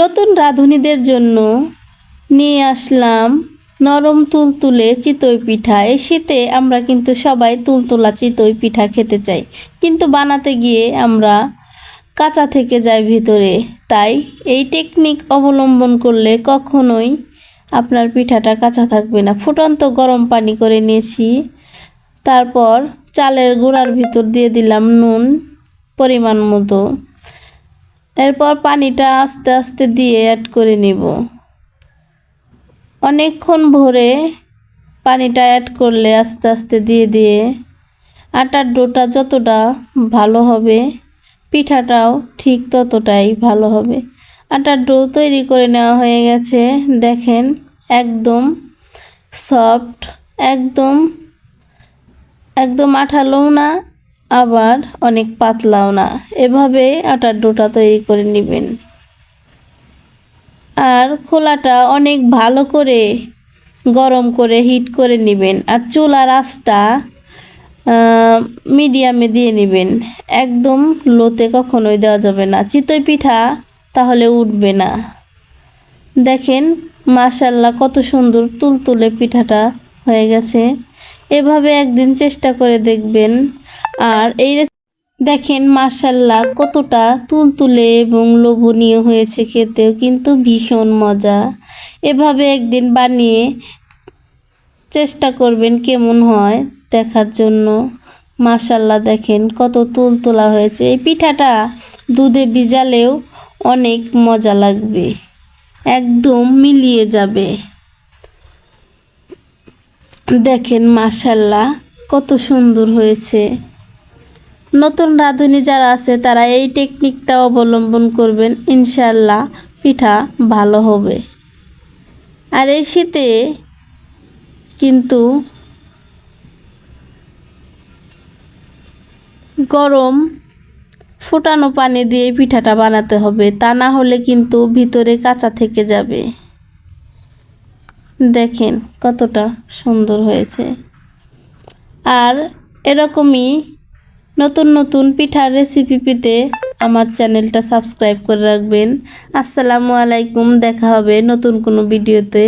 নতুন রাঁধুনিদের জন্য নিয়ে আসলাম নরম তুলতুলে চিতই পিঠা। এই শীতে আমরা কিন্তু সবাই তুলতুলা চিতই পিঠা খেতে চাই। কিন্তু বানাতে গিয়ে আমরা কাঁচা থেকে যাই ভিতরে। তাই এই টেকনিক অবলম্বন করলে কখনোই আপনার পিঠাটা কাঁচা থাকবে না। ফুটন্ত গরম পানি করে নিয়েছি। তারপর চালের গুঁড়ার ভিতর দিয়ে দিলাম নুন পরিমাণ মতো। এরপর পানিটা আস্তে আস্তে দিয়ে অ্যাড করে নিব। অনেকক্ষণ ভরে পানিটা অ্যাড করলে আস্তে আস্তে দিয়ে দিয়ে আটার ডোটা যতটা ভালো হবে, পিঠাটাও ঠিক ততটাই ভালো হবে। আটার ডো তৈরি করে নেওয়া হয়ে গেছে। দেখেন, একদম সফট একদম একদম আঠালোও না আবার অনেক পাতলাও না। এভাবে আটার ডোটা তৈরি করে নেবেন। আর খোলাটা অনেক ভালো করে গরম করে হিট করে নেবেন। আর চুলার আঁচটা মিডিয়ামে দিয়ে নেবেন। একদম লোতে কখনোই দেওয়া যাবে না। চিতই পিঠা তাহলে উঠবে না। দেখেন, মাশাল্লাহ কত সুন্দর তুলতুলে পিঠাটা হয়ে গেছে। এভাবে একদিন চেষ্টা করে দেখবেন। আর এই দেখেন মাশাল্লাহ কতটা তুলতুলে এবং লোভনীয় হয়েছে খেতেও, কিন্তু ভীষণ মজা। এভাবে একদিন বানিয়ে চেষ্টা করবেন কেমন হয় দেখার জন্য। মাশাল্লাহ দেখেন, কত তুলতুলা হয়েছে। এই পিঠাটা দুধে ভিজালেও অনেক মজা লাগবে। একদম মিলিয়ে যাবে। দেখেন মাশাল্লাহ কত সুন্দর হয়েছে। নতুন রাঁধুনি যারা আছে, তারা এই টেকনিকটা অবলম্বন করবেন। ইনশাল্লাহ পিঠা ভালো হবে। আর এই শীতে কিন্তু গরম ফুটানো পানি দিয়ে পিঠাটা বানাতে হবে। তা না হলে কিন্তু ভিতরে কাঁচা থেকে যাবে। দেখেন কতটা সুন্দর হয়েছে। আর এরকমই নতুন নতুন পিঠার রেসিপি পেতে আমার চ্যানেলটা সাবস্ক্রাইব করে রাখবেন। আসসালামু আলাইকুম, দেখা হবে নতুন কোনো ভিডিওতে